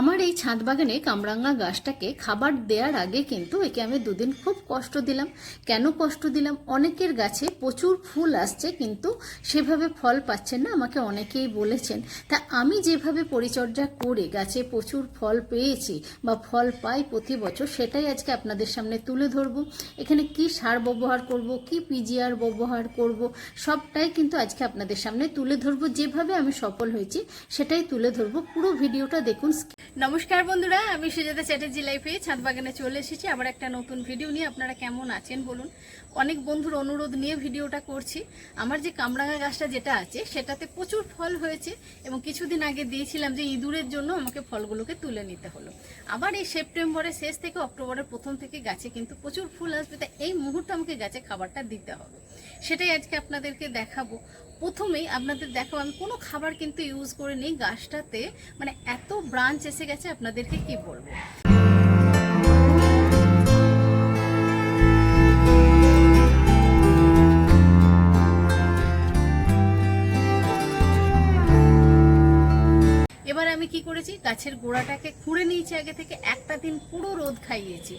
আমার এই ছাদ বাগানে কামরাঙ্গা গাছটাকে খাবার দেওয়ার আগে কিন্তু একে আমি দুদিন খুব কষ্ট দিলাম। কেন কষ্ট দিলাম? অনেকের গাছে প্রচুর ফুল আসছে কিন্তু সেভাবে ফল পাচ্ছেন না, আমাকে অনেকেই বলেছেন। তা আমি যেভাবে পরিচর্যা করে গাছে প্রচুর ফল পেয়েছি বা ফল পাই প্রতি বছর, সেটাই আজকে আপনাদের সামনে তুলে ধরবো। এখানে কি সার ব্যবহার করব, কি পিজিআর ব্যবহার করব, সবটাই কিন্তু আজকে আপনাদের সামনে তুলে ধরবো। যেভাবে আমি সফল হয়েছি, সেটাই তুলে ধরবো। পুরো ভিডিওটা দেখুন নমস্কার বন্ধুরা, আমি সুজাতা চ্যাটার্জি লাইফে ছাদ বাগানে চলে এসেছি। আবার একটা নতুন ভিডিও নিয়ে আপনারা কেমন আছেন বলুন? অনেক বন্ধুর অনুরোধ নিয়ে ভিডিওটা করছি। আমার যে কামরাঙা গাছটা যেটা আছে, সেটাতে প্রচুর ফল হয়েছে এবং কিছুদিন আগে দিয়েছিলাম যে ইঁদুরের জন্য আমাকে ফলগুলোকে তুলে নিতে হলো। আবার এই সেপ্টেম্বরের শেষ থেকে অক্টোবরের প্রথম থেকে গাছে কিন্তু প্রচুর ফুল আসবে। তাই এই মুহূর্তে আমাকে গাছে খাবারটা দিতে হবে। সেটাই আজকে আপনাদেরকে দেখাবো। প্রথমেই আপনাদের দেখো আমি কোনো খাবার কিন্তু ইউজ করে নেই গাছটাতে। মানে এত ব্রাঞ্চ এসে গেছে আপনাদেরকে কি বলব? এবার আমি কি করেছি, গাছের গোড়াটাকে খুঁড়ে নিয়েছি আগে থেকে, একটা দিন পুরো রোদ খাইয়েছি।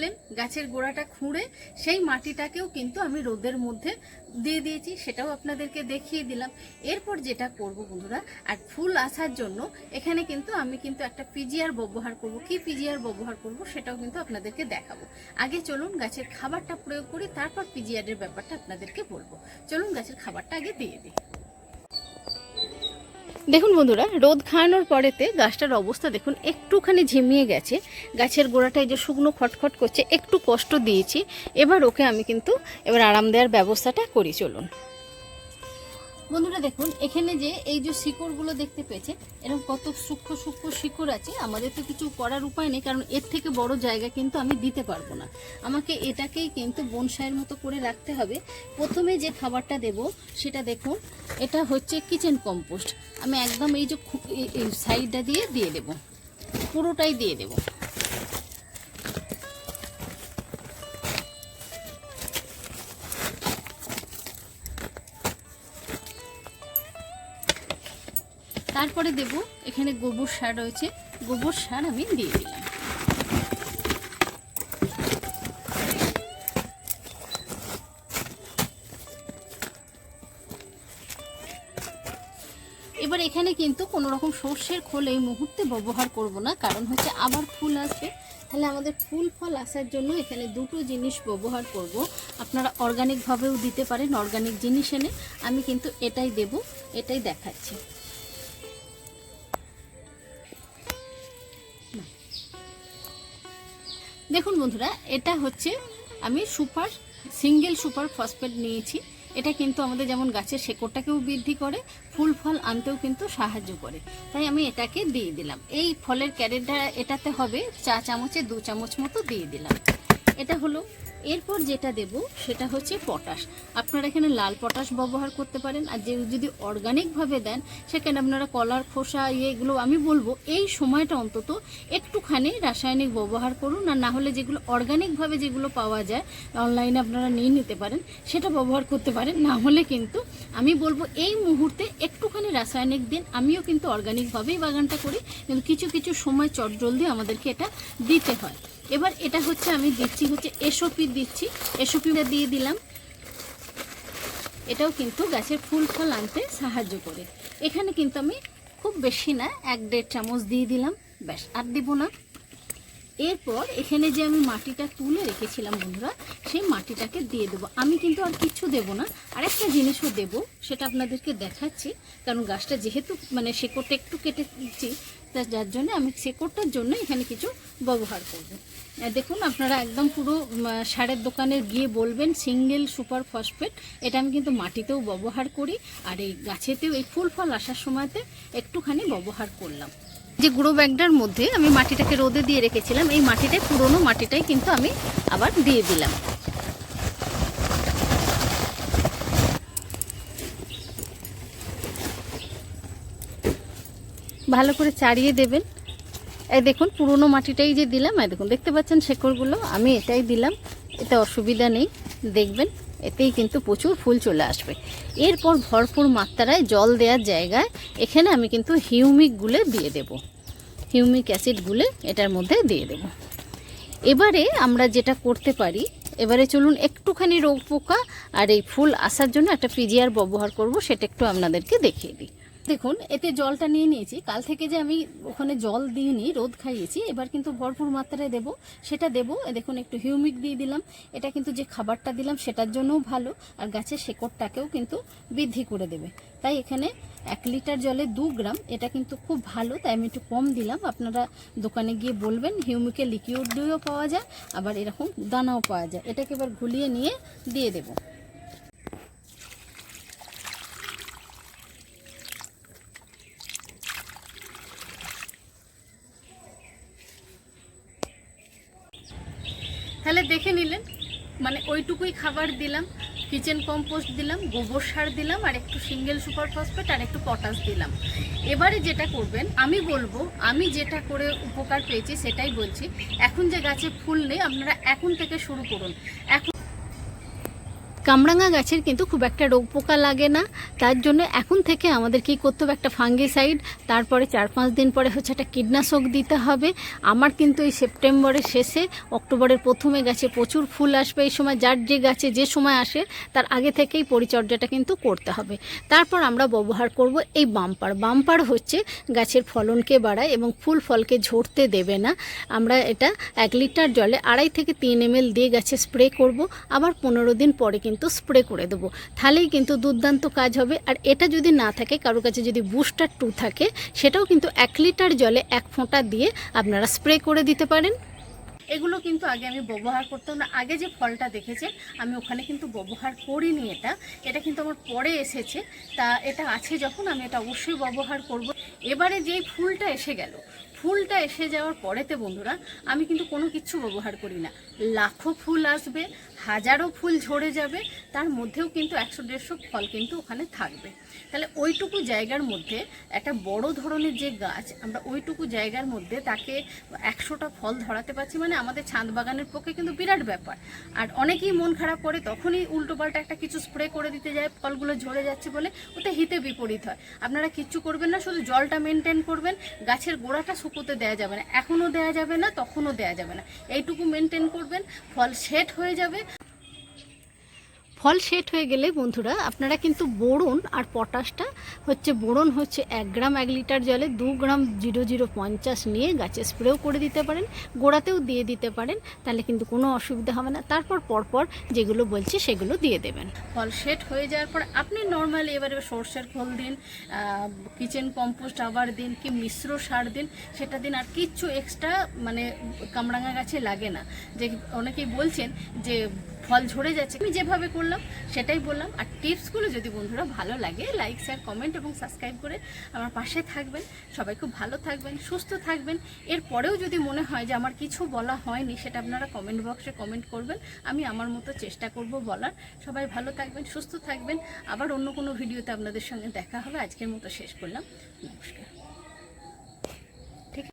নিলেন গাছের গোড়াটা খুঁড়ে সেই মাটিটাকেও কিন্তু আমি রোদের মধ্যে দিয়ে দিয়েছি, সেটাও আপনাদেরকে দেখিয়ে দিলাম। এরপর যেটা করব বন্ধুরা, আর ফুল আসার জন্য এখানে কিন্তু আমি কিন্তু একটা পিজিআর ব্যবহার করব। কি পিজিআর ব্যবহার করব সেটাও কিন্তু আপনাদেরকে দেখাবো। আগে চলুন গাছের খাবারটা প্রয়োগ করি, তারপর পিজিআরের ব্যাপারটা আপনাদেরকে বলব। চলুন গাছের খাবারটা আগে দিয়ে দিই। দেখুন বন্ধুরা, রোদ খাওয়ানোর পরেতে গাছটার অবস্থা দেখুন একটুখানি ঝিমিয়ে গেছে। গাছের গোড়াটায় যে শুকনো খটখট করছে, একটু কষ্ট দিয়েছি। এবার ওকে আমি কিন্তু এবার আরাম দেওয়ার ব্যবস্থাটা করি, চলুন। বন্ধুরা দেখুন, এখানে যে এই যে শিকড়গুলো দেখতে পেয়েছে এরকম কত সূক্ষ্ম সূক্ষ্ম শিকড় আছে, আমাদের তো কিছু করার উপায় নেই, কারণ এর থেকে বড় জায়গা কিন্তু আমি দিতে পারব না। আমাকে এটাকেই কিন্তু বনসাইয়ের মতো করে রাখতে হবে। প্রথমে যে খাবারটা দেব, সেটা দেখুন, এটা হচ্ছে কিচেন কম্পোস্ট আমি একদম এই যে সাইডটা দিয়ে দিয়ে দেব। পুরোটাই দিয়ে দেব। তারপরে দেব, এখানে গোবর সার রয়েছে। গোবর সার আমি দিয়ে দিলাম। এবার এখানে কিন্তু কোনো রকম সর্ষের খোল এই মুহূর্তে ব্যবহার করব না, কারণ হচ্ছে আবার ফুল আসবে। তাহলে আমাদের ফুল ফল আসার জন্য এখানে দুটো জিনিস ব্যবহার করব। আপনারা অর্গানিকভাবেও দিতে পারেন অর্গানিক জিনিস এনে। আমি কিন্তু এটাই দেব, এটাই দেখাচ্ছি। দেখুন বন্ধুরা, এটা হচ্ছে আমি সুপার, সিঙ্গেল সুপার ফসফেট নিয়েছি। এটা কিন্তু আমাদের যেমন গাছের শেকড়টাকেও বৃদ্ধি করে, ফুল ফল আনতেও কিন্তু সাহায্য করে। তাই আমি এটাকে দিয়ে দিলাম। এই ফলের ক্যারেটটা এটাতে হবে চা চামচে দু চামচ মতো দিয়ে দিলাম। এটা হলো এরপর যেটা দেব সেটা হচ্ছে পটাশ। আপনারা এখানে লাল পটাশ ব্যবহার করতে পারেন, আর যে যদি অর্গানিকভাবে দেন, সেখানে আপনারা কলার খোসা ইয়ে এগুলো আমি বলব, এই সময়টা অন্তত একটুখানি রাসায়নিক ব্যবহার করুন, আর না হলে যেগুলো অর্গানিকভাবে যেগুলো পাওয়া যায় অনলাইনে আপনারা নিয়ে নিতে পারেন, সেটা ব্যবহার করতে পারেন, না হলে কিন্তু আমি বলব এই মুহূর্তে একটুখানি রাসায়নিক দিন, আমিও কিন্তু অর্গানিকভাবেই বাগানটা করি, কিন্তু কিছু কিছু সময় চটজলদি আমাদেরকে এটা দিতে হয়। এবার এটা হচ্ছে আমি দিচ্ছি হচ্ছে এসওপি দিচ্ছি। এসওপিটা দিয়ে দিলাম। এটাও কিন্তু গাছের ফুল ফল আনতে সাহায্য করে। এখানে কিন্তু আমি খুব বেশি না, এক দেড় চামচ দিয়ে দিলাম। ব্যাস, আর দিব না। এরপর এখানে যে আমি মাটিটা তুলে রেখেছিলাম বন্ধুরা, সেই মাটিটাকে দিয়ে দেবো। আমি কিন্তু আর কিচ্ছু দেবো না। আর একটা জিনিসও দেবো, সেটা আপনাদেরকে দেখাচ্ছি। কারণ গাছটা যেহেতু মানে শেকড়টা একটু কেটে দিচ্ছি তা যার জন্য আমি শেকড়টার জন্য এখানে কিছু ব্যবহার করব। দেখুন, আপনারা একদম পুরো সারের দোকানে গিয়ে বলবেন সিঙ্গেল সুপার ফসফেট, এটা আমি কিন্তু মাটিতেও ব্যবহার করি, আর এই গাছেতেও, এই ফুল ফল আসার সময়তে একটুখানি ব্যবহার করলাম। যে গুঁড়ো ব্যাগটার মধ্যে আমি মাটিটাকে রোদে দিয়ে রেখেছিলাম, এই মাটিটাই, পুরনো মাটিটাই কিন্তু আমি আবার দিয়ে দিলাম। ভালো করে চাড়িয়ে দেবেন। এই দেখুন, পুরনো মাটিটাই যে দিলাম এই দেখুন, দেখতে পাচ্ছেন শেকড়গুলো? আমি এটাই দিলাম, এতে অসুবিধা নেই, দেখবেন, এতেই কিন্তু প্রচুর ফুল চলে আসবে। এরপর ভরপুর মাত্রায় জল দেওয়ার জায়গায় এখানে আমি কিন্তু হিউমিক গুলে দিয়ে দেব। হিউমিক অ্যাসিড গুলে এটার মধ্যে দিয়ে দেব। এবারে আমরা যেটা করতে পারি, এবারে চলুন একটুখানি রোগ পোকা আর এই ফুল আসার জন্য একটা পিজিআর ব্যবহার করব, সেটা একটু আপনাদেরকে দেখিয়ে দিই। দেখুন, এতে জলটা নিয়ে নিয়েছি। কাল থেকে যে আমি ওখানে জল দিইনি, রোদ খাইয়েছি, এবার কিন্তু ভরপুর মাত্রায় দেব। সেটা দেব দেখুন, একটু হিউমিক দিয়ে দিলাম। এটা কিন্তু যে খাবারটা দিলাম, সেটার জন্যও ভালো। আর গাছের শেকড়টাকেও কিন্তু বৃদ্ধি করে দেবে। তাই এখানে এক লিটার জলে দু গ্রাম, এটা কিন্তু খুব ভালো। তাই আমি একটু কম দিলাম। আপনারা দোকানে গিয়ে বলবেন হিউমিকে লিকুইড দিয়েও পাওয়া যায়, আবার এরকম দানাও পাওয়া যায়। এটাকে এবার ঘুলিয়ে নিয়ে দিয়ে দেবো তাহলে দেখে নিলেন। মানে ওইটুকুই খাবার দিলাম কিচেন কম্পোস্ট দিলাম, গোবর সার দিলাম, আর একটু সিঙ্গেল সুপার ফসফেট আর একটু পটাশ দিলাম। এবারে যেটা করবেন, আমি বলব, আমি যেটা করে উপকার পেয়েছি সেটাই বলছি। এখন যে গাছে ফুল নেই, আপনারা এখন থেকে শুরু করুন। এখন কামরাঙা গাছের কিন্তু খুব একটা রোগ পোকা লাগে না। তার জন্য এখন থেকে আমাদের কি করতে হবে? একটা ফাঙ্গিসাইড, তারপরে চার পাঁচ দিন পরে হচ্ছে একটা কীটনাশক দিতে হবে। আমার কিন্তু এই সেপ্টেম্বরের শেষে, অক্টোবরের প্রথমে গাছে প্রচুর ফুল আসবে এই সময়। যার যে গাছে যে সময় আসে, তার আগে থেকেই পরিচর্যাটা কিন্তু করতে হবে। তারপর আমরা ব্যবহার করব এই বাম্পার। বাম্পার হচ্ছে গাছের ফলনকে বাড়ায় এবং ফুল ফলকে ঝরতে দেবে না। আমরা এটা এক লিটার জলে আড়াই থেকে তিন এম দিয়ে গাছে স্প্রে করব। আবার পনেরো দিন পরে কিন্তু স্প্রে করে দেবো। তাহলেই কিন্তু দুর্দান্ত কাজ হবে। আর এটা যদি না থাকে কারোর কাছে যদি বুস্টার টু থাকে, সেটাও কিন্তু এক লিটার জলে এক ফোঁটা দিয়ে আপনারা স্প্রে করে দিতে পারেন। এগুলো কিন্তু আগে আমি ব্যবহার করতাম না। আগে যে ফলটা দেখেছেন, আমি ওখানে কিন্তু ব্যবহার করিনি এটা। এটা কিন্তু আমার পরে এসেছে। তা এটা আছে যখন, আমি এটা অবশ্যই ব্যবহার করব। এবারে যেই ফুলটা এসে গেল, ফুলটা এসে যাওয়ার পরেতে বন্ধুরা, আমি কিন্তু কোনো কিছু ব্যবহার করি না। লাখো ফুল আসবে হাজারো ফুল ঝরে যাবে, তার মধ্যেও কিন্তু একশো দেড়শো ফল কিন্তু ওখানে থাকবে। তাহলে ওইটুকু জায়গার মধ্যে একটা বড় ধরনের যে গাছ, আমরা ওইটুকু জায়গার মধ্যে তাকে একশোটা ফল ধরাতে পারছি মানে আমাদের ছাদ বাগানের পক্ষে কিন্তু বিরাট ব্যাপার। আর অনেকেই মন খারাপ করে তখনই উল্টোপাল্টা একটা কিছু স্প্রে করে দিতে যায়, ফলগুলো ঝরে যাচ্ছে বলে ওতে হিতে বিপরীত হয়। আপনারা কিচ্ছু করবেন না, শুধু জলটা মেনটেন করবেন, গাছের গোড়াটা শুকোতে দেওয়া যাবে না। এখনও দেওয়া যাবে না, তখনও দেওয়া যাবে না। এইটুকু মেনটেন করবেন, ফল সেট হয়ে যাবে ফল সেট হয়ে গেলে বন্ধুরা, আপনারা কিন্তু বোরন আর পটাশটা হচ্ছে, বোরন হচ্ছে এক গ্রাম এক লিটার জলে দু গ্রাম জিরো জিরো পঞ্চাশ নিয়ে গাছে স্প্রেও করে দিতে পারেন, গোড়াতেও দিয়ে দিতে পারেন, তাহলে কিন্তু কোনো অসুবিধা হবে না। তারপর পরপর যেগুলো বলছি সেগুলো দিয়ে দেবেন। ফল সেট হয়ে যাওয়ার পর আপনি নর্মালি এবারে সর্ষের খোল দিন কিচেন কম্পোস্ট আবার দিন কি মিশ্র সার দিন, সেটা দিন আর কিচ্ছু এক্সট্রা মানে কামরাঙা গাছে লাগে না। যে অনেকেই বলছেন যে ফল ঝরে যাচ্ছে, আমি যেভাবে করলাম সেটাই বললাম। আর টিপসগুলো যদি বন্ধুরা ভালো লাগে লাইক শেয়ার কমেন্ট এবং সাবস্ক্রাইব করে আমার পাশে থাকবেন। সবাই খুব ভালো থাকবেন, সুস্থ থাকবেন। এরপরেও যদি মনে হয় যে আমার কিছু বলা হয়নি, সেটা আপনারা কমেন্ট বক্সে কমেন্ট করবেন। আমি আমার মতো চেষ্টা করব বলার। সবাই ভালো থাকবেন, সুস্থ থাকবেন। আবার অন্য কোনো ভিডিওতে আপনাদের সঙ্গে দেখা হবে। আজকের মতো শেষ করলাম। নমস্কার।